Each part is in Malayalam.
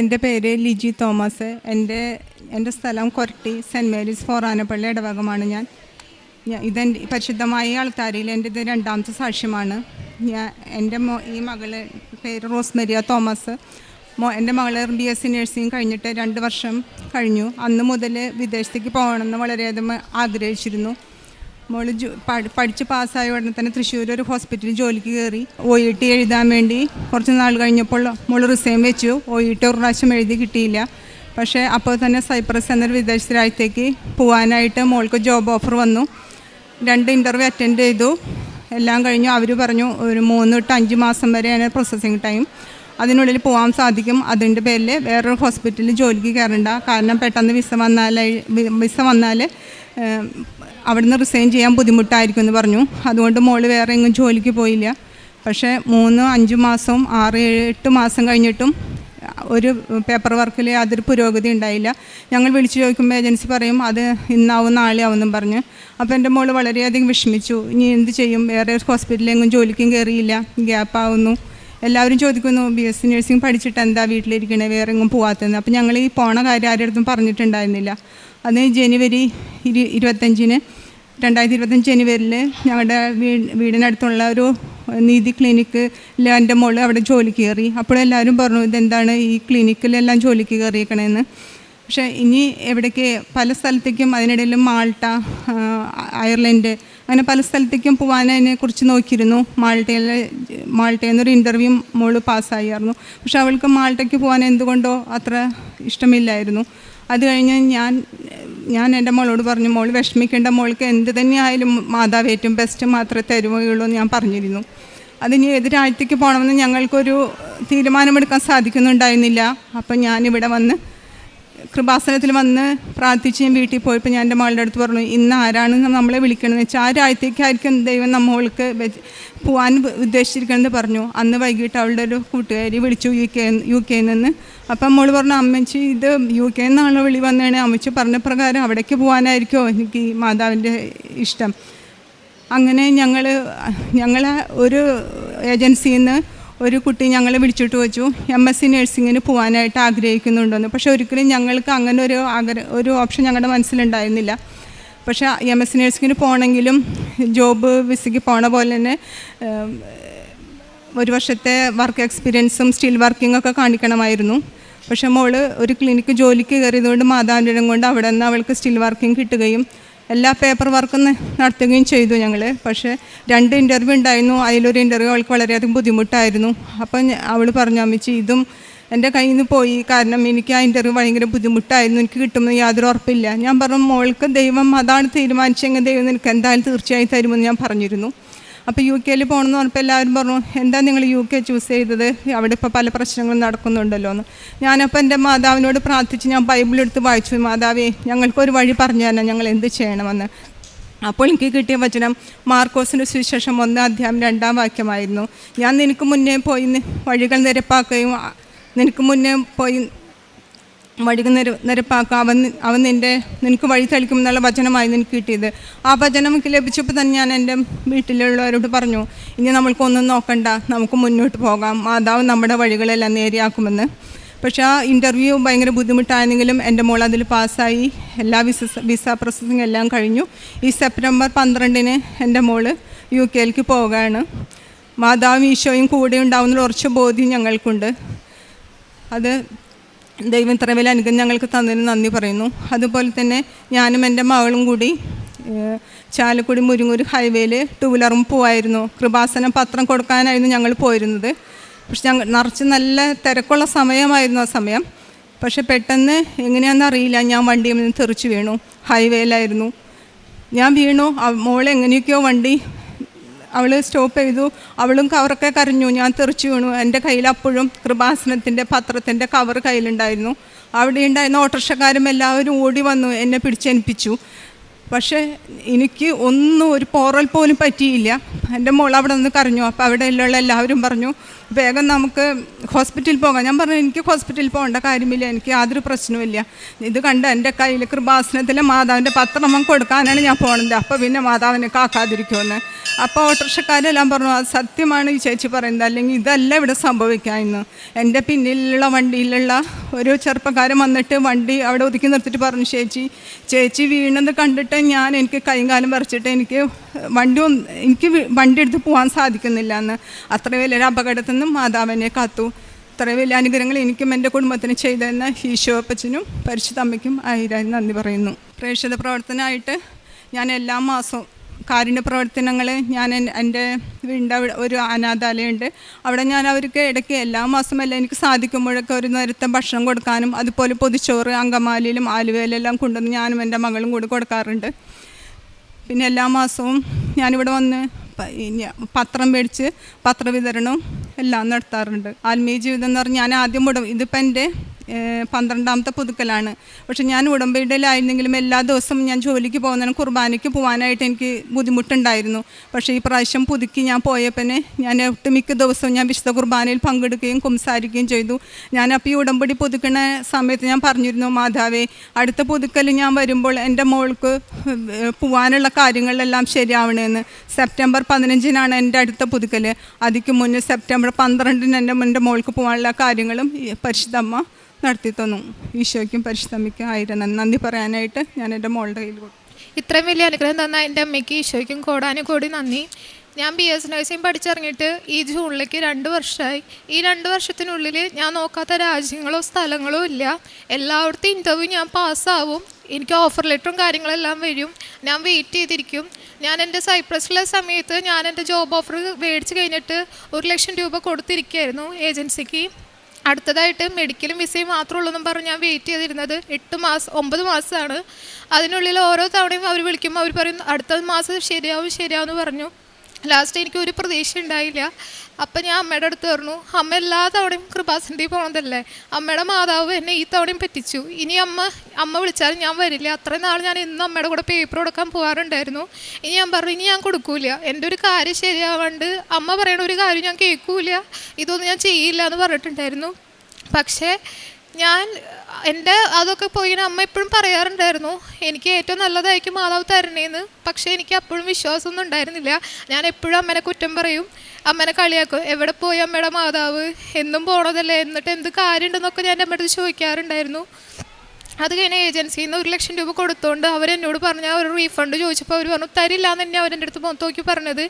എന്റെ പേര് ലിജി തോമസ്. എന്റെ എന്റെ സ്ഥലം കൊരട്ടി സെന്റ് മേരീസ് ഫോറാനപ്പള്ളി ഇടവകമാണ് ഞാൻ. ഇതെന്റെ പരിശുദ്ധമായ ആൾക്കാരിൽ എന്റെ ഇത് രണ്ടാമത്തെ സാക്ഷ്യമാണ്. ഞാൻ എന്റെ മോ ഈ മകൾ പേര് റോസ്മരിയ തോമസ്. മോ എന്റെ മകൾ ബി എസ് സി നഴ്സിംഗ് കഴിഞ്ഞിട്ട് രണ്ട് വർഷം കഴിഞ്ഞു. അന്ന് മുതൽ വിദേശത്തേക്ക് പോകണമെന്ന് വളരെയധികം ആഗ്രഹിച്ചിരുന്നു. മോൾ പഠിച്ച് പാസ്സായ ഉടനെ തന്നെ തൃശ്ശൂർ ഒരു ഹോസ്പിറ്റലിൽ ജോലിക്ക് കയറി ഒ ഇ ടി എഴുതാൻ വേണ്ടി കുറച്ച് നാൾ കഴിഞ്ഞപ്പോൾ മോൾ റിസൈൻ വെച്ചു. ഒ ഇ ടി ഒരു പ്രാവശ്യം എഴുതി കിട്ടിയില്ല. പക്ഷേ അപ്പോൾ തന്നെ സൈപ്രസ് എന്നൊരു വിദേശ രാജ്യത്തേക്ക് പോകാനായിട്ട് മോൾക്ക് ജോബ് ഓഫർ വന്നു. രണ്ട് ഇന്റർവ്യൂ അറ്റൻഡ് ചെയ്തു. എല്ലാം കഴിഞ്ഞു. അവർ പറഞ്ഞു ഒരു മൂന്ന് തൊട്ട് അഞ്ച് മാസം വരെയാണ് പ്രോസസ്സിങ് ടൈം അതിനുള്ളിൽ പോകാൻ സാധിക്കും. അതിന്റെ പേരിൽ വേറൊരു ഹോസ്പിറ്റലിൽ ജോലിക്ക് കയറണ്ട. കാരണം പെട്ടെന്ന് വിസ വന്നാൽ വിസ വന്നാൽ അവിടുന്ന് റിസൈൻ ചെയ്യാൻ ബുദ്ധിമുട്ടായിരിക്കും എന്ന് പറഞ്ഞു. അതുകൊണ്ട് മോൾ വേറെ എങ്ങും ജോലിക്ക് പോയില്ല. പക്ഷേ മൂന്ന് അഞ്ച് മാസവും ആറ് എട്ട് മാസം കഴിഞ്ഞിട്ടും ഒരു പേപ്പർ വർക്കിൽ യാതൊരു പുരോഗതി ഉണ്ടായില്ല. ഞങ്ങൾ വിളിച്ചു ചോദിക്കുമ്പോൾ ഏജൻസി പറയും അത് ഇന്നാവും നാളെ ആവുമെന്നും പറഞ്ഞ്. അപ്പോൾ എന്റെ മോൾ വളരെയധികം വിഷമിച്ചു. ഇനി എന്ത് ചെയ്യും? വേറെ ഹോസ്പിറ്റലിലെങ്ങും ജോലിക്കും കയറിയില്ല ഗ്യാപ്പ് ആവുന്നു. എല്ലാവരും ചോദിക്കുന്നു ബി എസ് സി നഴ്സിംഗ് പഠിച്ചിട്ട് എന്താ വീട്ടിലിരിക്കണേ? വേറെ എങ്ങും പോകാത്തതെന്ന് അപ്പോൾ ഞങ്ങൾ ഈ പോണ കാര്യം ആരുടെ അടുത്തും പറഞ്ഞിട്ടുണ്ടായിരുന്നില്ല. അത് ജനുവരി ഇരു ഇരുപത്തഞ്ചിന് രണ്ടായിരത്തി ഇരുപത്തഞ്ച് ജനുവരിയിൽ ഞങ്ങളുടെ വീ വീടിനടുത്തുള്ള ഒരു നീതി ക്ലിനിക്കിൽ എന്റെ മോൾ അവിടെ ജോലിക്ക് കയറി. അപ്പോഴെല്ലാവരും പറഞ്ഞു ഇതെന്താണ് ഈ ക്ലിനിക്കിലെല്ലാം ജോലിക്ക് കയറിയേക്കണേന്ന്? പക്ഷേ ഇനി എവിടേക്ക് പല സ്ഥലത്തേക്കും അതിനിടയിൽ മാൾട്ട അയർലൻഡ് അങ്ങനെ പല സ്ഥലത്തേക്കും പോകാൻ അതിനെക്കുറിച്ച് നോക്കിയിരുന്നു. മാൾട്ടയിൽ നിന്നൊരു ഇന്റർവ്യൂ മോൾ പാസ്സായിരുന്നു പക്ഷെ അവൾക്ക് മാൾട്ടയ്ക്ക് പോകാൻ എന്തുകൊണ്ടോ അത്ര ഇഷ്ടമില്ലായിരുന്നു. അത് കഴിഞ്ഞ് ഞാൻ ഞാൻ എന്റെ മോളോട് പറഞ്ഞു മോൾ വിഷമിക്കേണ്ട മോൾക്ക് എന്ത് തന്നെയായാലും മാതാവ് ഏറ്റവും ബെസ്റ്റ് മാത്രമേ തരുകയുള്ളൂ എന്ന് ഞാൻ പറഞ്ഞിരുന്നു. അതിന് ഏത് രാജ്യത്തേക്ക് പോകണമെന്ന് ഞങ്ങൾക്കൊരു തീരുമാനമെടുക്കാൻ സാധിക്കുന്നുണ്ടായിരുന്നില്ല. അപ്പം ഞാനിവിടെ വന്ന് കൃപാസനത്തിൽ വന്ന് പ്രാർത്ഥിച്ച് ഞാൻ വീട്ടിൽ പോയപ്പോൾ ഞാൻ എന്റെ മകളുടെ അടുത്ത് പറഞ്ഞു ഇന്ന് ആരാണ് നമ്മളെ വിളിക്കണമെന്ന് വെച്ചാൽ ആ രാജ്യത്തേക്കായിരിക്കും ദൈവം നമ്മൾക്ക് പോകാൻ ഉദ്ദേശിച്ചിരിക്കണമെന്ന് പറഞ്ഞു. അന്ന് വൈകിട്ട് അവളുടെ ഒരു കൂട്ടുകാരി വിളിച്ചു യു കെ യു കെയിൽ നിന്ന് അപ്പം നമ്മൾ പറഞ്ഞു അമ്മച്ചി ഇത് യു കെ നിന്നാണ് വിളി വന്നതാണ് അമ്മച്ചി പറഞ്ഞ പ്രകാരം അവിടേക്ക് പോകാനായിരിക്കുമോ എനിക്ക് ഈ മാതാവിന്റെ ഇഷ്ടം. അങ്ങനെ ഞങ്ങൾ ഞങ്ങളെ ഒരു ഏജൻസിയിൽ നിന്ന് ഒരു കുട്ടി ഞങ്ങളെ വിളിച്ചിട്ട് വെച്ചു. എം എസ് സി നഴ്സിങ്ങിന് പോകാനായിട്ട് ആഗ്രഹിക്കുന്നുണ്ടെന്ന്. പക്ഷേ ഒരിക്കലും ഞങ്ങൾക്ക് അങ്ങനെ ഒരു ആഗ്രഹ ഒരു ഓപ്ഷൻ ഞങ്ങളുടെ മനസ്സിലുണ്ടായിരുന്നില്ല. പക്ഷേ എം എസ് സി നഴ്സിങ്ങിന് പോകണമെങ്കിലും ജോബ് വിസയ്ക്ക് പോണ പോലെ തന്നെ ഒരു വർഷത്തെ വർക്ക് എക്സ്പീരിയൻസും സ്റ്റിൽ വർക്കിംഗ് ഒക്കെ കാണിക്കണമായിരുന്നു. പക്ഷെ മോൾ ഒരു ക്ലിനിക്ക് ജോലിക്ക് കയറിയതുകൊണ്ട് മാതാവിന്റെ കൊണ്ട് അവിടെ നിന്ന് അവൾക്ക് സ്റ്റിൽ വർക്കിംഗ് കിട്ടുകയും എല്ലാ പേപ്പർ വർക്കും നടത്തുകയും ചെയ്തു ഞങ്ങൾ പക്ഷേ രണ്ട് ഇന്റർവ്യൂ ഉണ്ടായിരുന്നു. അതിലൊരു ഇന്റർവ്യൂ അവൾക്ക് വളരെയധികം ബുദ്ധിമുട്ടായിരുന്നു. അപ്പം അവൾ പറഞ്ഞു അമ്മച്ചി ഇതും എന്റെ കയ്യിൽ നിന്ന് പോയി. കാരണം എനിക്ക് ആ ഇന്റർവ്യൂ ഭയങ്കര ബുദ്ധിമുട്ടായിരുന്നു. എനിക്ക് കിട്ടുമെന്ന് യാതൊരു ഉറപ്പില്ല. ഞാൻ പറഞ്ഞു മോൾക്ക് ദൈവം അതാണ് തീരുമാനിച്ചെങ്കിൽ ദൈവം നിനക്ക് എന്തായാലും തീർച്ചയായും തരുമെന്ന് ഞാൻ പറഞ്ഞിരുന്നു. അപ്പോൾ യു കെയിൽ പോകണമെന്ന് പറഞ്ഞപ്പോൾ എല്ലാവരും പറഞ്ഞു എന്താ നിങ്ങൾ യു കെ ചൂസ് ചെയ്തത്? അവിടെ ഇപ്പോൾ പല പ്രശ്നങ്ങളും നടക്കുന്നുണ്ടല്ലോ എന്ന്. ഞാനപ്പോൾ എന്റെ മാതാവിനോട് പ്രാർത്ഥിച്ച് ഞാൻ ബൈബിൾ എടുത്ത് വായിച്ചു. മാതാവേ ഞങ്ങൾക്കൊരു വഴി പറഞ്ഞു തന്നെ ഞങ്ങൾ എന്ത് ചെയ്യണമെന്ന്. അപ്പോൾ എനിക്ക് കിട്ടിയ വചനം മാർക്കോസിന്റെ സുവിശേഷം ഒന്ന് അധ്യായം രണ്ടാം വാക്യമായിരുന്നു. ഞാൻ നിനക്ക് മുന്നേ പോയി വഴികൾ നിരപ്പാക്കുകയും നിനക്ക് മുന്നേ പോയി വഴികൾ നിര നിരപ്പാക്കുക അവൻ അവൻ നിന്റെ നിനക്ക് വഴി തെളിക്കും എന്നുള്ള വചനമായി നിനക്ക് കിട്ടിയത്. ആ വചനം എനിക്ക് ലഭിച്ചപ്പോൾ തന്നെ ഞാൻ എന്റെ വീട്ടിലുള്ളവരോട് പറഞ്ഞു ഇനി നമ്മൾക്കൊന്നും നോക്കണ്ട നമുക്ക് മുന്നോട്ട് പോകാം. മാതാവ് നമ്മുടെ വഴികളെല്ലാം നേരെയാക്കുമെന്ന്. പക്ഷേ ആ ഇന്റർവ്യൂ ഭയങ്കര ബുദ്ധിമുട്ടായെങ്കിലും എന്റെ മോൾ അതിൽ പാസ്സായി. എല്ലാ വിസ വിസ പ്രോസസ്സിങ് എല്ലാം കഴിഞ്ഞു. ഈ സെപ്റ്റംബർ പന്ത്രണ്ടിന് എന്റെ മോൾ യു കെയിലേക്ക് പോവുകയാണ്. മാതാവും ഈശോയും കൂടെ ഉണ്ടാവുന്ന ഉറച്ച ബോധ്യം ഞങ്ങൾക്കുണ്ട്. അത് ദൈവം ഇത്ര വലിയ അനുഗ്രഹം ഞങ്ങൾക്ക് തന്നതിന് നന്ദി പറയുന്നു. അതുപോലെ തന്നെ ഞാനും എന്റെ മകളും കൂടി ചാലക്കുടി മുരിങ്ങൂർ ഹൈവേയിൽ ടൂ വീലറും പോവായിരുന്നു. കൃപാസനം പത്രം കൊടുക്കാനായിരുന്നു ഞങ്ങൾ പോയിരുന്നത്. പക്ഷെ ഞങ്ങൾ നിറച്ച് നല്ല തിരക്കുള്ള സമയമായിരുന്നു ആ സമയം. പക്ഷെ പെട്ടെന്ന് എങ്ങനെയാണെന്ന് അറിയില്ല. ഞാൻ വണ്ടിയിൽ നിന്ന് തെറിച്ച് വീണു. ഹൈവേയിലായിരുന്നു. ഞാൻ വീണു. മോളെ എങ്ങനെയൊക്കെയോ വണ്ടി അവൾ സ്റ്റോപ്പ് ചെയ്തു. അവളും കവറൊക്കെ കരഞ്ഞു. ഞാൻ തെറിച്ചു വീണു. എന്റെ കയ്യിൽ അപ്പോഴും കൃപാസനത്തിന്റെ പത്രത്തിന്റെ കവർ കയ്യിലുണ്ടായിരുന്നു. അവിടെ ഉണ്ടായിരുന്ന ഓട്ടോറിക്ഷക്കാരും എല്ലാവരും ഓടി വന്നു. എന്നെ പിടിച്ചേൽപ്പിച്ചു. പക്ഷേ എനിക്ക് ഒന്നും ഒരു പോറൽ പോലും പറ്റിയില്ല. എന്റെ മോൾ അവിടെ നിന്ന് കരഞ്ഞു. അപ്പോൾ അവിടെയുള്ള എല്ലാവരും പറഞ്ഞു വേഗം നമുക്ക് ഹോസ്പിറ്റലിൽ പോകാം. ഞാൻ പറഞ്ഞു എനിക്ക് ഹോസ്പിറ്റലിൽ പോകേണ്ട കാര്യമില്ല. എനിക്ക് യാതൊരു പ്രശ്നവുമില്ല. ഇത് കണ്ട് എന്റെ കയ്യിൽ കൃപാസനത്തിലെ മാതാവിന്റെ പത്രം കൊടുക്കാനാണ് ഞാൻ പോണത്. അപ്പോൾ പിന്നെ മാതാവിനെ കാക്കാതിരിക്കുമെന്ന്. അപ്പോൾ ഓട്ടോറിക്ഷക്കാരെല്ലാം പറഞ്ഞു അത് സത്യമാണ് ഈ ചേച്ചി പറയുന്നത്. അല്ലെങ്കിൽ ഇതല്ല ഇവിടെ സംഭവിക്കാമെന്ന് എന്റെ പിന്നിലുള്ള വണ്ടിയിലുള്ള ഒരു ചെറുപ്പക്കാരൻ വന്നിട്ട് വണ്ടി അവിടെ ഒതുക്കി നിർത്തിയിട്ട് പറഞ്ഞു ചേച്ചി ചേച്ചി വീണത് കണ്ടിട്ട് ഞാൻ എനിക്ക് കൈകാലം കാലം പറിച്ചിട്ട് എനിക്ക് വണ്ടി എനിക്ക് വണ്ടി എടുത്ത് പോകാൻ സാധിക്കുന്നില്ല എന്ന് അത്ര വലിയൊരു അപകടത്തിൽ നിന്നും മാതാവിനെ കാത്തു. അത്ര വലിയ അനുഗ്രഹങ്ങൾ എനിക്കും എന്റെ കുടുംബത്തിന് ചെയ്തതെന്ന ഈശോപ്പച്ചനും പരിശുദ്ധമ്മയ്ക്കും ആയിരായി ആയിരം നന്ദി പറയുന്നു. പ്രേക്ഷിത പ്രവർത്തനമായിട്ട് ഞാൻ എല്ലാ മാസവും കാരുണ്യ പ്രവർത്തനങ്ങൾ ഞാൻ എന്റെ വീടിന്റെ അവിടെ ഒരു അനാഥാലയമുണ്ട്. അവിടെ ഞാൻ അവർക്ക് ഇടയ്ക്ക് എല്ലാ മാസമല്ല എനിക്ക് സാധിക്കുമ്പോഴൊക്കെ ഒരു നേരത്തെ ഭക്ഷണം കൊടുക്കാനും അതുപോലെ പൊതിച്ചോറ് അങ്കമാലിയിലും ആലുവയിലെല്ലാം കൊണ്ടുവന്ന് ഞാനും എന്റെ മകളും കൂടി കൊടുക്കാറുണ്ട്. പിന്നെ എല്ലാ മാസവും ഞാനിവിടെ വന്ന് പത്രം മേടിച്ച് പത്രവിതരണവും എല്ലാം നടത്താറുണ്ട്. ആത്മീയ ജീവിതം എന്ന് പറഞ്ഞാൽ ഞാൻ ആദ്യം ഉടം ഇതിപ്പോൾ എന്റെ പന്ത്രണ്ടാമത്തെ പുതുക്കലാണ്. പക്ഷെ ഞാൻ ഉടമ്പടിയിലായിരുന്നെങ്കിലും എല്ലാ ദിവസവും ഞാൻ ജോലിക്ക് പോകുന്നതിനും കുർബാനയ്ക്ക് പോകാനായിട്ട് എനിക്ക് ബുദ്ധിമുട്ടുണ്ടായിരുന്നു. പക്ഷേ ഈ പ്രാവശ്യം പുതുക്കി ഞാൻ പോയപ്പോൾ ഞാൻ ഒട്ടുമിക്ക ദിവസവും ഞാൻ വിശുദ്ധ കുർബാനയിൽ പങ്കെടുക്കുകയും കുംസാരിക്കുകയും ചെയ്തു. ഞാൻ അപ്പോൾ ഈ ഉടമ്പടി പുതുക്കണ സമയത്ത് ഞാൻ പറഞ്ഞിരുന്നു മാതാവേ അടുത്ത പുതുക്കൽ ഞാൻ വരുമ്പോൾ എന്റെ മോൾക്ക് പോകാനുള്ള പോവാനുള്ള കാര്യങ്ങളെല്ലാം ശരിയാവണമെന്ന് സെപ്റ്റംബർ പതിനഞ്ചിനാണ് എന്റെ അടുത്ത പുതുക്കൽ അതിക്ക് മുന്നേ സെപ്റ്റംബർ പന്ത്രണ്ടിന് എന്റെ എന്റെ മോൾക്ക് പോകാനുള്ള കാര്യങ്ങളും പരിശുദ്ധമ്മ നടത്തി തന്നു ഈശോയ്ക്കും പരിശ്രമിക്കും ആയിരുന്നു നന്ദി. പറയാനായിട്ട് ഞാൻ എന്റെ മോളുടെ കയ്യിൽ കൊടുത്തു. ഇത്രയും വലിയ അനുഗ്രഹം തന്ന എന്റെ അമ്മയ്ക്ക് ഈശോയ്ക്കും കോടാനും കൂടി നന്ദി. ഞാൻ ബി എസ് നഴ്സിംഗ് പഠിച്ചിറങ്ങിയിട്ട് ഈ ജൂണിലേക്ക് രണ്ട് വർഷമായി. ഈ രണ്ട് വർഷത്തിനുള്ളിൽ ഞാൻ നോക്കാത്ത രാജ്യങ്ങളോ സ്ഥലങ്ങളോ ഇല്ല. എല്ലായിടത്തും ഇന്റർവ്യൂ ഞാൻ പാസ്സാവും. എനിക്ക് ഓഫർ ലെറ്ററും കാര്യങ്ങളെല്ലാം വരും. ഞാൻ വെയിറ്റ് ചെയ്തിരിക്കും. ഞാൻ എന്റെ സൈപ്രസിലെ സമയത്ത് ഞാൻ എന്റെ ജോബ് ഓഫർ മേടിച്ച് കഴിഞ്ഞിട്ട് ഒരു ലക്ഷം രൂപ കൊടുത്തിരിക്കുകയായിരുന്നു ഏജൻസിക്ക് അടുത്തതായിട്ട് മെഡിക്കലും വിസയും മാത്രമേ ഉള്ളൂ എന്നും പറഞ്ഞ് ഞാൻ വെയിറ്റ് ചെയ്തിരുന്നത് എട്ട് മാസം ഒമ്പത് മാസമാണ്. അതിനുള്ളിൽ ഓരോ തവണയും അവർ വിളിക്കുമ്പോൾ അവർ പറയും അടുത്ത മാസം ശരിയാവും ശരിയാവും എന്ന് പറഞ്ഞു. ലാസ്റ്റ് എനിക്ക് ഒരു പ്രതീക്ഷ ഉണ്ടായില്ല. അപ്പം ഞാൻ അമ്മയുടെ അടുത്ത് പറഞ്ഞു അമ്മ എല്ലാ തവണയും കൃപാസന്ധി പോണതല്ലേ? അമ്മയുടെ മാതാവ് എന്നെ ഈ തവണയും പറ്റിച്ചു. ഇനി അമ്മ അമ്മ വിളിച്ചാലും ഞാൻ വരില്ല. അത്രയും നാൾ ഞാൻ ഇന്നും അമ്മയുടെ കൂടെ പേപ്പർ കൊടുക്കാൻ പോകാറുണ്ടായിരുന്നു ഇനി ഞാൻ പറഞ്ഞു ഇനി ഞാൻ കൊടുക്കൂല. എന്റെ ഒരു കാര്യം ശരിയാവാണ്ട് അമ്മ പറയണ ഒരു കാര്യം ഞാൻ കേൾക്കൂല. ഇതൊന്നും ഞാൻ ചെയ്യില്ല എന്ന് പറഞ്ഞിട്ടുണ്ടായിരുന്നു. പക്ഷേ ഞാൻ എന്റെ അതൊക്കെ പോയി അമ്മ എപ്പോഴും പറയാറുണ്ടായിരുന്നു എനിക്ക് ഏറ്റവും നല്ലതായിരിക്കും മാതാവ് തരണേന്ന്. പക്ഷേ എനിക്ക് അപ്പോഴും വിശ്വാസമൊന്നും ഉണ്ടായിരുന്നില്ല. ഞാൻ എപ്പോഴും അമ്മനെ കുറ്റം പറയും. അമ്മനെ കളിയാക്കും. എവിടെ പോയി അമ്മയുടെ മാതാവ്? എന്നും പോണതല്ലേ? എന്നിട്ട് എന്ത് കാര്യമുണ്ടെന്നൊക്കെ ഞാൻ അമ്മയുടെ ചോദിക്കാറുണ്ടായിരുന്നു. അത് കഴിഞ്ഞ ഏജൻസിയിൽ നിന്ന് ഒരു ലക്ഷം രൂപ കൊടുത്തോണ്ട് അവരെന്നോട് പറഞ്ഞ ഒരു റീഫണ്ട് ചോദിച്ചപ്പോൾ അവർ പറഞ്ഞു തരില്ല എന്ന് തന്നെ അവരെന്റെ അടുത്ത് നോക്കി പറഞ്ഞത്.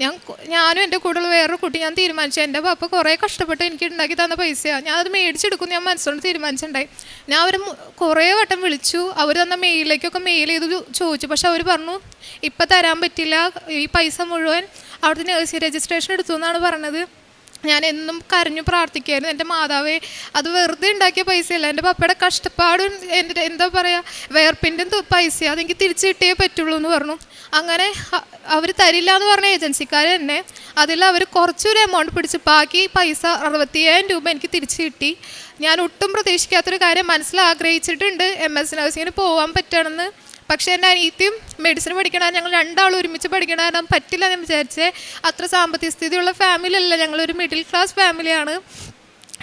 ഞാൻ ഞാനും എന്റെ കൂടെയുള്ള വേറൊരു കുട്ടി ഞാൻ തീരുമാനിച്ചു. എന്റെ പാപ്പ കുറേ കഷ്ടപ്പെട്ട് എനിക്ക് ഉണ്ടാക്കി തന്ന പൈസയാണ് ഞാൻ അത് മേടിച്ചെടുക്കും ഞാൻ മനസ്സുകൊണ്ട് തീരുമാനിച്ചിട്ടുണ്ടായി ഞാൻ അവർ കുറേ വട്ടം വിളിച്ചു. അവർ തന്ന മെയിലിലേക്കൊക്കെ മെയിൽ ചെയ്ത് ചോദിച്ചു. പക്ഷെ അവർ പറഞ്ഞു ഇപ്പം തരാൻ പറ്റില്ല. ഈ പൈസ മുഴുവൻ അവിടുത്തെ നേഴ്സി രജിസ്ട്രേഷൻ എടുത്തു എന്നാണ് പറഞ്ഞത്. ഞാൻ എന്നും കരഞ്ഞു പ്രാർത്ഥിക്കുമായിരുന്നു എന്റെ മാതാവേ അത് വെറുതെ ഉണ്ടാക്കിയ പൈസയല്ല. എന്റെ പപ്പയുടെ കഷ്ടപ്പാടും എന്റെ എന്താ പറയുക വേർപ്പിന്റെ പൈസ അതെനിക്ക് തിരിച്ചു കിട്ടിയേ പറ്റുള്ളൂ എന്ന് പറഞ്ഞു. അങ്ങനെ അവർ തരില്ല എന്ന് പറഞ്ഞ ഏജൻസിക്കാർ തന്നെ അതിൽ അവർ കുറച്ചൊരു എമൗണ്ട് പിടിച്ച് ബാക്കി പൈസ അറുപത്തിയേഴായിരം രൂപ എനിക്ക് തിരിച്ചു കിട്ടി. ഞാൻ ഒട്ടും പ്രതീക്ഷിക്കാത്തൊരു കാര്യം മനസ്സിൽ ആഗ്രഹിച്ചിട്ടുണ്ട്. എം എസ് നഴ്സിങ്ങിന് പോകാൻ പറ്റണമെന്ന് പക്ഷേ എന്റെ അനിയത്തിയും മെഡിസിൻ പഠിക്കണം ഞങ്ങൾ രണ്ടാളും ഒരുമിച്ച് പഠിക്കണം കാരണം പറ്റില്ല എന്ന് വിചാരിച്ചേ. അത്ര സാമ്പത്തിക സ്ഥിതിയുള്ള ഫാമിലി അല്ല. ഞങ്ങളൊരു മിഡിൽ ക്ലാസ് ഫാമിലിയാണ്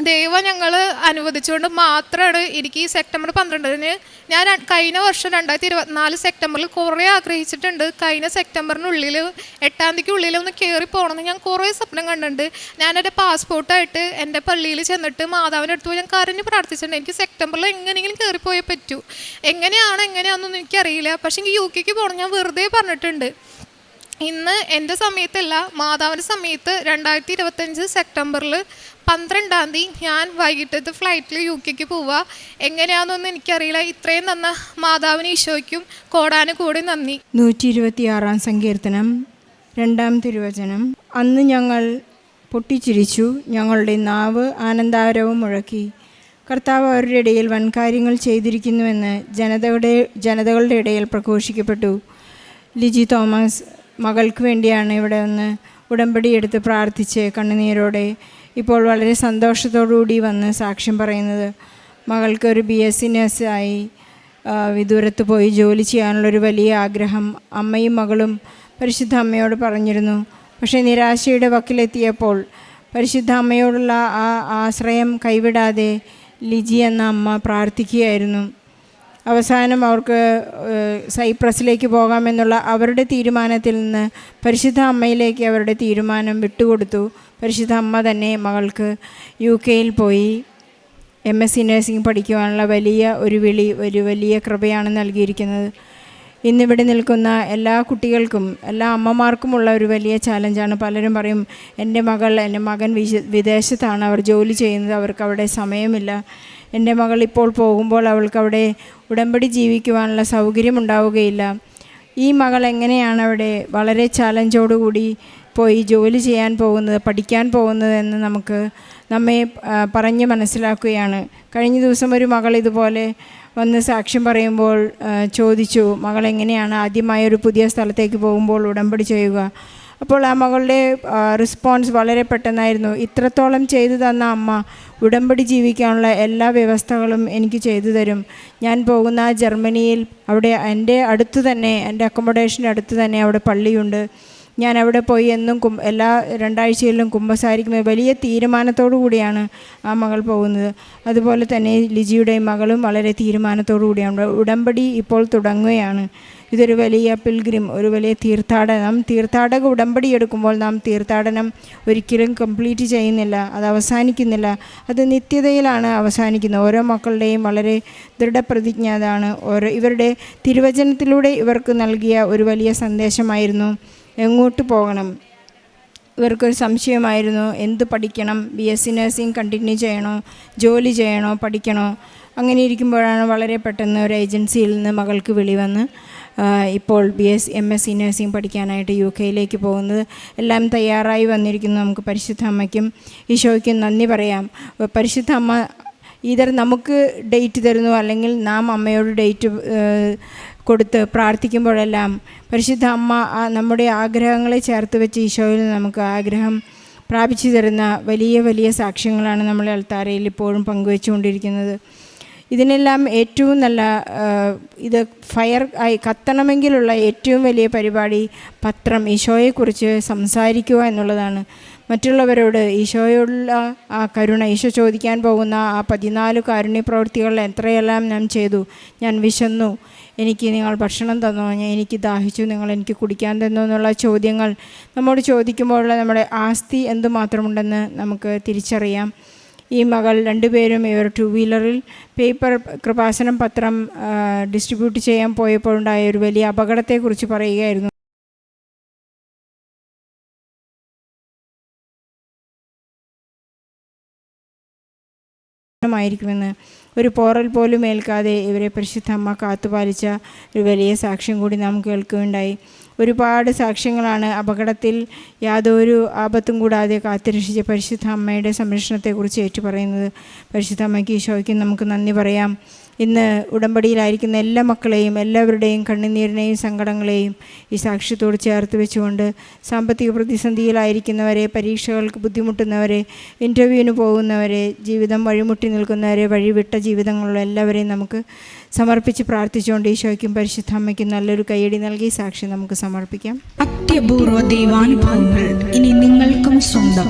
ദൈവം ഞങ്ങൾ അനുവദിച്ചുകൊണ്ട് മാത്രമാണ് എനിക്ക് ഈ സെപ്റ്റംബർ പന്ത്രണ്ടിന് ഞാൻ കഴിഞ്ഞ വർഷം രണ്ടായിരത്തി ഇരുപത്തിനാല് സെപ്റ്റംബറിൽ കുറേ ആഗ്രഹിച്ചിട്ടുണ്ട്. കഴിഞ്ഞ സെപ്റ്റംബറിനുള്ളിൽ എട്ടാം തീയതിക്കുള്ളിൽ ഒന്ന് കയറി പോകണമെന്ന് ഞാൻ കുറേ സ്വപ്നം കണ്ടിട്ടുണ്ട്. ഞാൻ എന്റെ പാസ്പോർട്ടായിട്ട് എന്റെ പള്ളിയിൽ ചെന്നിട്ട് മാതാവിന്റെ അടുത്ത് പോയി ഞാൻ കരഞ്ഞ് പ്രാർത്ഥിച്ചിട്ടുണ്ട്. എനിക്ക് സെപ്റ്റംബറിൽ എങ്ങനെയെങ്കിലും കയറിപ്പോയേ പറ്റൂ. എങ്ങനെയാണ് എങ്ങനെയാണെന്നൊന്നും എനിക്കറിയില്ല. പക്ഷേ എനിക്ക് യു കെക്ക് പോകണം ഞാൻ വെറുതെ പറഞ്ഞിട്ടുണ്ട്. ഇന്ന് എന്റെ സമയത്തല്ല മാതാവിന്റെ സമയത്ത് രണ്ടായിരത്തി ഇരുപത്തഞ്ച് സെപ്റ്റംബറിൽ പന്ത്രണ്ടാം തീയതി ഞാൻ വൈകിട്ടത്തെ ഫ്ലൈറ്റിൽ യു കെക്ക് പോവുക എങ്ങനെയാണെന്നൊന്നും എനിക്കറിയില്ല. ഇത്രയും തന്ന മാതാവിന് ഈശോയ്ക്കും കോടാനും കൂടി നന്ദി. നൂറ്റി ഇരുപത്തിയാറാം സങ്കീർത്തനം രണ്ടാം തിരുവചനം. അന്ന് ഞങ്ങൾ പൊട്ടിച്ചിരിച്ചു. ഞങ്ങളുടെ നാവ് ആനന്ദാരവും മുഴക്കി. കർത്താവ് അവരുടെ ഇടയിൽ വൻകാര്യങ്ങൾ ചെയ്തിരിക്കുന്നുവെന്ന് ജനതയുടെ ജനതകളുടെ ഇടയിൽ പ്രഘോഷിക്കപ്പെട്ടു. ലിജി തോമസ് മകൾക്ക് വേണ്ടിയാണ് ഇവിടെ ഒന്ന് ഉടമ്പടി എടുത്ത് പ്രാർത്ഥിച്ച് കണ്ണുനീരോടെ ഇപ്പോൾ വളരെ സന്തോഷത്തോടുകൂടി വന്ന് സാക്ഷ്യം പറയുന്നത്. മകൾക്ക് ഒരു ബി എസ് സി നഴ്സായി വിദൂരത്ത് പോയി ജോലി ചെയ്യാനുള്ളൊരു വലിയ ആഗ്രഹം അമ്മയും മകളും പരിശുദ്ധ അമ്മയോട് പറഞ്ഞിരുന്നു. പക്ഷേ നിരാശയുടെ വക്കിലെത്തിയപ്പോൾ പരിശുദ്ധ അമ്മയോടുള്ള ആ ആശ്രയം കൈവിടാതെ ലിജി എന്ന അമ്മ പ്രാർത്ഥിക്കുകയായിരുന്നു. അവസാനം അവർക്ക് സൈപ്രസിലേക്ക് പോകാമെന്നുള്ള അവരുടെ തീരുമാനത്തിൽ നിന്ന് പരിശുദ്ധ അമ്മയിലേക്ക് അവരുടെ തീരുമാനം വിട്ടുകൊടുത്തു. പരിശുദ്ധ അമ്മ തന്നെ മകൾക്ക് യു കെയിൽ പോയി എം എസ് സി നഴ്സിംഗ് പഠിക്കുവാനുള്ള വലിയ ഒരു വിളി ഒരു വലിയ കൃപയാണ് നൽകിയിരിക്കുന്നത്. ഇന്നിവിടെ നിൽക്കുന്ന എല്ലാ കുട്ടികൾക്കും എല്ലാ അമ്മമാർക്കുമുള്ള ഒരു വലിയ ചാലഞ്ചാണ്. പലരും പറയും എന്റെ മകൾ എന്റെ മകൻ വിദേശത്താണ് അവർ ജോലി ചെയ്യുന്നത് അവർക്ക് അവിടെ സമയമില്ല. എന്റെ മകൾ ഇപ്പോൾ പോകുമ്പോൾ അവൾക്ക് അവിടെ ഉടമ്പടി ജീവിക്കുവാനുള്ള സൗകര്യം ഉണ്ടാവുകയില്ല ഈ മകൾ എങ്ങനെയാണ് അവിടെ വളരെ ചാലഞ്ചോടുകൂടി പോയി ജോലി ചെയ്യാൻ പോകുന്നത് പഠിക്കാൻ പോകുന്നത് എന്ന് നമുക്ക് നമ്മെ പറഞ്ഞ് മനസ്സിലാക്കുകയാണ്. കഴിഞ്ഞ ദിവസം ഒരു മകൾ ഇതുപോലെ വന്ന് സാക്ഷ്യം പറയുമ്പോൾ ചോദിച്ചു മകൾ എങ്ങനെയാണ്? ആദ്യമായി ഒരു പുതിയ സ്ഥലത്തേക്ക് പോകുമ്പോൾ ഉടമ്പടി ചെയ്യുക. അപ്പോൾ ആ മകളുടെ റിസ്പോൺസ് വളരെ പെട്ടെന്നായിരുന്നു. ഇത്രത്തോളം ചെയ്തു തന്ന അമ്മ ഉടമ്പടി ജീവിക്കാനുള്ള എല്ലാ വ്യവസ്ഥകളും എനിക്ക് ചെയ്തു തരും. ഞാൻ പോകുന്ന ജർമ്മനിയിൽ അവിടെ എന്റെ അടുത്ത് തന്നെ എന്റെ അക്കോമഡേഷന്റെ അടുത്ത് തന്നെ അവിടെ പള്ളിയുണ്ട്. ഞാൻ അവിടെ പോയി എന്നും കും എല്ലാ രണ്ടാഴ്ചയിലും കുമ്പസാരിക്കുമ്പോൾ വലിയ തീരുമാനത്തോടു കൂടിയാണ് ആ മകൾ പോകുന്നത്. അതുപോലെ തന്നെ ലിജിയുടെ മകളും വളരെ തീരുമാനത്തോടു കൂടിയാണ്. ഉടമ്പടി ഇപ്പോൾ തുടങ്ങുകയാണ്. ഇതൊരു വലിയ പിൽഗ്രിം ഒരു വലിയ തീർത്ഥാടനം. തീർത്ഥാടക ഉടമ്പടി എടുക്കുമ്പോൾ നാം തീർത്ഥാടനം ഒരിക്കലും കംപ്ലീറ്റ് ചെയ്യുന്നില്ല അത് അവസാനിക്കുന്നില്ല. അത് നിത്യതയിലാണ് അവസാനിക്കുന്നത്. ഓരോ മക്കളുടെയും വളരെ ദൃഢപ്രതിജ്ഞ അതാണ്. ഓരോ ഇവരുടെ തിരുവചനത്തിലൂടെ ഇവർക്ക് നൽകിയ ഒരു വലിയ സന്ദേശമായിരുന്നു. എങ്ങോട്ട് പോകണം? ഇവർക്കൊരു സംശയമായിരുന്നു. എന്ത് പഠിക്കണം? B S C nursing continue ചെയ്യണോ? ജോലി ചെയ്യണോ? പഠിക്കണോ? അങ്ങനെ ഇരിക്കുമ്പോഴാണ് വളരെ പെട്ടെന്ന് ഒരു ഏജൻസിയിൽ നിന്ന് മകൾക്ക് വിളി വന്ന് ഇപ്പോൾ B S M S C nursing പഠിക്കാനായിട്ട് യു കെയിലേക്ക് പോകുന്നത്. എല്ലാം തയ്യാറായി വന്നിരിക്കുന്നു. നമുക്ക് പരിശുദ്ധ അമ്മയ്ക്കും ഈശോയ്ക്കും നന്ദി പറയാം. പരിശുദ്ധ അമ്മ ഈതർ നമുക്ക് ഡേറ്റ് തരുന്നു അല്ലെങ്കിൽ നാം അമ്മയോട് ഡേറ്റ് കൊടുത്ത് പ്രാർത്ഥിക്കുമ്പോഴെല്ലാം പരിശുദ്ധ അമ്മ നമ്മുടെ ആഗ്രഹങ്ങളെ ചേർത്ത് വെച്ച് ഈശോയിൽ നമുക്ക് ആഗ്രഹം പ്രാപിച്ചു തരുന്ന വലിയ വലിയ സാക്ഷ്യങ്ങളാണ് നമ്മൾ അൾത്താരയിൽ ഇപ്പോഴും പങ്കുവെച്ചുകൊണ്ടിരിക്കുന്നത്. ഇതിനെല്ലാം ഏറ്റവും നല്ല ഇത് ഫയർ ആയി കത്തണമെങ്കിലുള്ള ഏറ്റവും വലിയ പരിപാടി പത്രം ഈശോയെക്കുറിച്ച് സംസാരിക്കുക എന്നുള്ളതാണ്. മറ്റുള്ളവരോട് ഈശോയുള്ള ആ കരുണ ഈശോ ചോദിക്കാൻ പോകുന്ന ആ പതിനാല് കാരുണ്യ പ്രവൃത്തികൾ എത്രയെല്ലാം ഞാൻ ചെയ്തു ഞാൻ വിശന്നു. എനിക്ക് നിങ്ങൾ ഭക്ഷണം തന്നോ എനിക്ക് ദാഹിച്ചു നിങ്ങൾ എനിക്ക് കുടിക്കാൻ തന്നോ എന്നുള്ള ചോദ്യങ്ങൾ നമ്മോട് ചോദിക്കുമ്പോഴുള്ള നമ്മുടെ ആസ്തി എന്തുമാത്രമുണ്ടെന്ന് നമുക്ക് തിരിച്ചറിയാം. ഈ മകൾ രണ്ടുപേരും ഇവർ ടു വീലറിൽ പേപ്പർ കൃപാസനം പത്രം ഡിസ്ട്രിബ്യൂട്ട് ചെയ്യാൻ പോയപ്പോഴുണ്ടായ ഒരു വലിയ അപകടത്തെക്കുറിച്ച് പറയുകയായിരുന്നു. ആയിരിക്കുമെന്ന് ഒരു പോറൽ പോലും ഏൽക്കാതെ ഇവരെ പരിശുദ്ധ അമ്മ കാത്തുപാലിച്ച ഒരു വലിയ സാക്ഷ്യം കൂടി നാം കേൾക്കുകയുണ്ടായി. ഒരുപാട് സാക്ഷ്യങ്ങളാണ് അപകടത്തിൽ യാതൊരു ആപത്തും കൂടാതെ കാത്തുരക്ഷിച്ച പരിശുദ്ധ അമ്മയുടെ സംരക്ഷണത്തെക്കുറിച്ച് ഏറ്റുപറയുന്നത്. പരിശുദ്ധ അമ്മയ്ക്ക് ഈശോയ്ക്കും നമുക്ക് നന്ദി പറയാം. ഇന്ന് ഉടമ്പടിയിലായിരിക്കുന്ന എല്ലാ മക്കളെയും എല്ലാവരുടെയും കണ്ണുനീരിനെയും സങ്കടങ്ങളെയും ഈ സാക്ഷ്യത്തോട് ചേർത്ത് വെച്ചുകൊണ്ട് സാമ്പത്തിക പ്രതിസന്ധിയിലായിരിക്കുന്നവരെ പരീക്ഷകൾക്ക് ബുദ്ധിമുട്ടുന്നവരെ ഇന്റർവ്യൂവിന് പോകുന്നവരെ ജീവിതം വഴിമുട്ടി നിൽക്കുന്നവരെ വഴിവിട്ട ജീവിതങ്ങളുള്ള എല്ലാവരെയും നമുക്ക് സമർപ്പിച്ച് പ്രാർത്ഥിച്ചുകൊണ്ട് ഈശോയ്ക്കും പരിശുദ്ധ അമ്മയ്ക്കും നല്ലൊരു കൈയടി നൽകി സാക്ഷി നമുക്ക് സമർപ്പിക്കാം. അത്യപൂർവ ദൈവാനുഭവങ്ങൾ ഇനി നിങ്ങൾക്കും സ്വന്തം.